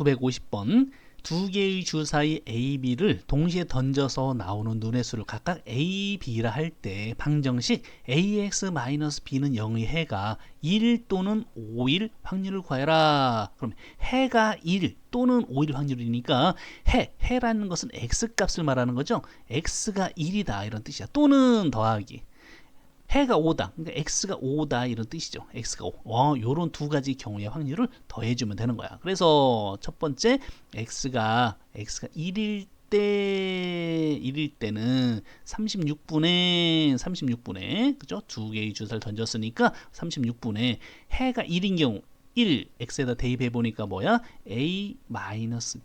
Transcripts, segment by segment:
950번 두 개의 주 사이 A, B를 동시에 던져서 나오는 눈의 수를 각각 A, B라 할 때 방정식 AX-B는 0의 해가 1 또는 5일 확률을 구해라. 그럼 해가 1 또는 5일 확률이니까 해, 해라는 것은 X값을 말하는 거죠. X가 1이다 이런 뜻이야. 또는 더하기. 해가 5다. 그러니까 x가 5다 이런 뜻이죠. x가 5. 어, 요런 두 가지 경우의 확률을 더해 주면 되는 거야. 그래서 첫 번째 x가 x가 1일 때 1일 때는 36분의 36분의 그죠? 두 개의 주사를 던졌으니까 36분의 해가 1인 경우 1 x에다 대입해 보니까 뭐야? a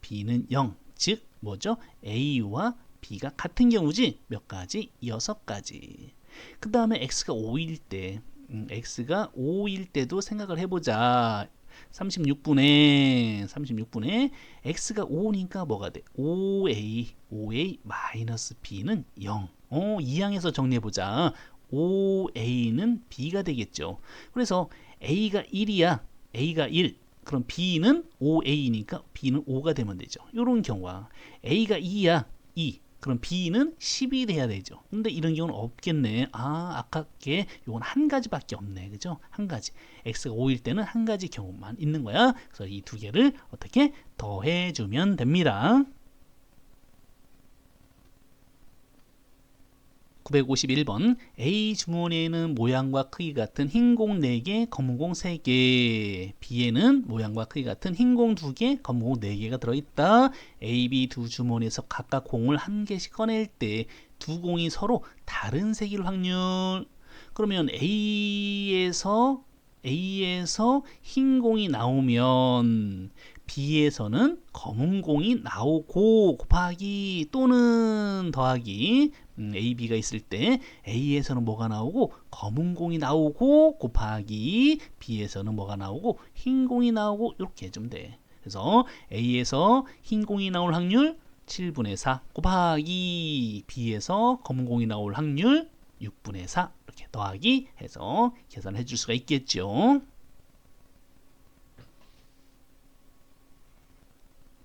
b는 0. 즉 뭐죠? a와 b가 같은 경우지 몇 가지? 여섯 가지. 그 다음에 x가 5일 때 음, x가 5일 때도 생각을 해보자. 36분의 36분의 x가 5니까 뭐가 돼? 5a 5a 마이너스 b는 0 어, 이 항에서 정리해 보자. 5a는 b가 되겠죠. 그래서 a가 1이야. A가 1 그럼 b는 5a니까 b는 5가 되면 되죠. 이런 경우와 a가 2야. 2 그럼 B는 10이 돼야 되죠. 근데 이런 경우는 없겠네. 아, 아깝게 요건 한 가지밖에 없네. 그죠? 한 가지. X가 5일 때는 한 가지 경우만 있는 거야. 그래서 이 두 개를 어떻게 더해 주면 됩니다. 951번 A 주머니에는 모양과 크기 같은 흰 공 4개, 검은 공 3개. B에는 모양과 크기 같은 흰 공 2개, 검은 공 4개가 들어있다. A, B 두 주머니에서 각각 공을 한 개씩 꺼낼 때 두 공이 서로 다른 색일 확률. 그러면 A에서 A에서 흰 공이 나오면 B에서는 검은 공이 나오고 곱하기 또는 더하기 음, A, B가 있을 때 A에서는 뭐가 나오고 검은 공이 나오고 곱하기 B에서는 뭐가 나오고 흰 공이 나오고 이렇게 해주면 돼. 그래서 A에서 흰 공이 나올 확률 7분의 4 곱하기 B에서 검은 공이 나올 확률 6분의 4 이렇게 더하기 해서 계산해 줄 수가 있겠죠.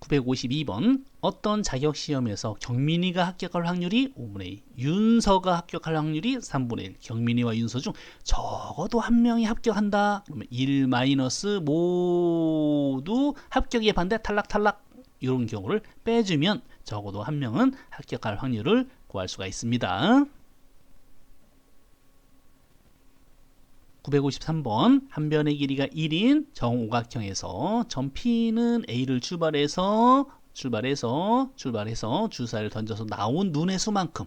952번 어떤 자격 시험에서 경민이가 합격할 확률이 5분의 2, 윤서가 합격할 확률이 3분의 1. 경민이와 윤서 중 적어도 한 명이 합격한다. 그러면 1 마이너스 모두 합격에 반대 탈락 탈락 이런 경우를 빼주면 적어도 한 명은 합격할 확률을 구할 수가 있습니다. 953번 한 변의 길이가 1인 정오각형에서 점 P는 A를 출발해서 출발해서 출발해서 주사를 던져서 나온 눈의 수만큼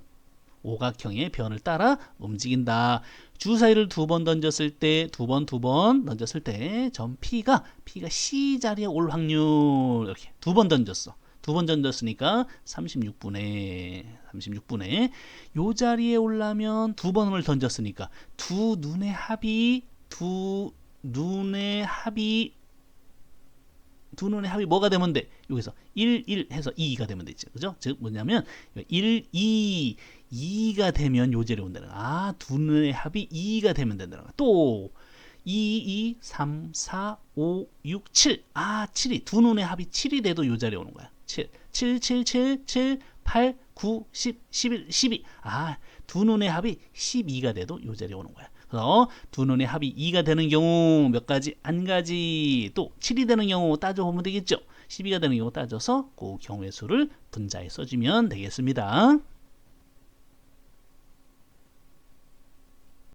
오각형의 변을 따라 움직인다. 주사위를 두 번 던졌을 때, 두 번, 두 번 던졌을 때, 점 P가, P가 C 자리에 올 확률, 이렇게 두 번 던졌어. 두번 던졌으니까 36분의 36분의 요 자리에 올라면 두 번을 던졌으니까 두 눈의 합이 두 눈의 합이 두 눈의 합이 뭐가 되면 돼? 여기서 1, 1 해서 2가 되면 되지. 그죠? 즉 뭐냐면 1, 2, 2가 되면 요 자리에 온다는 거야. 아, 두 눈의 합이 2가 되면 된다는 거야. 또 2, 2, 3, 4, 5, 6, 7. 아, 7이 두 눈의 합이 7이 돼도 요 자리에 오는 거야. 7, 7, 7, 7, 7, 8, 9, 10, 11, 12. 아, 두 눈의 합이 12가 돼도 요 자리에 오는 거야. 그래서 두 눈의 합이 2가 되는 경우 몇 가지? 한 가지. 또 7이 되는 경우 따져보면 되겠죠. 12가 되는 경우 따져서 그 경우의 수를 분자에 써주면 되겠습니다.